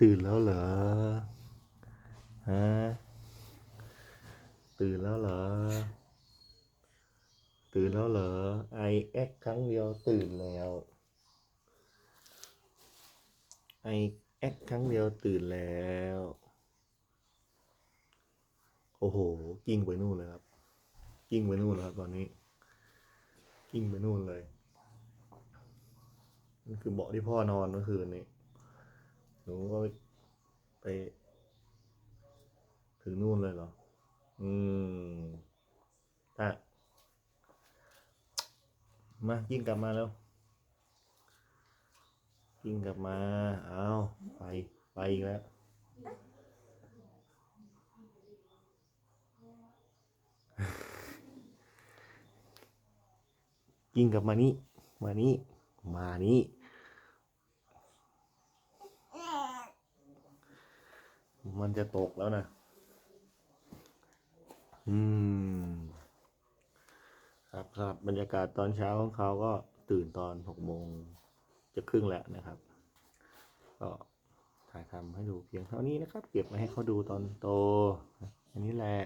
ตื่นแล้วเหรอฮะตื่นแล้วเหรอ ตื่นแล้วเหรอไอแอคครั้งเดียวตื่นแล้วไอแอคครั้งเดียวตื่นแล้ว โอ้โหกิ้งไปนู่นเลยครับกิ้งไปนู่นแล้วครับตอนนี้กิ้งไปนู่นเลย นี่คือเบาะที่พ่อนอนเมื่อคืนนี้หนูก็ไป ถึงนู่นเลยเหรอ อืมถ้ามากิ้งกลับมาแล้วกิ้งกลับมา เอาไป ไปอีกแล้วกิ้งกลับมานี่ มานี่ มานี่มันจะตกแล้วนะ อืม ครับครับบรรยากาศตอนเช้าของเขาก็ตื่นตอนหกโมงจะครึ่งแล้วนะครับ ก็ถ่ายทำให้ดูเพียงเท่านี้นะครับ เก็บไว้ให้เขาดูตอนโต อันนี้แหละ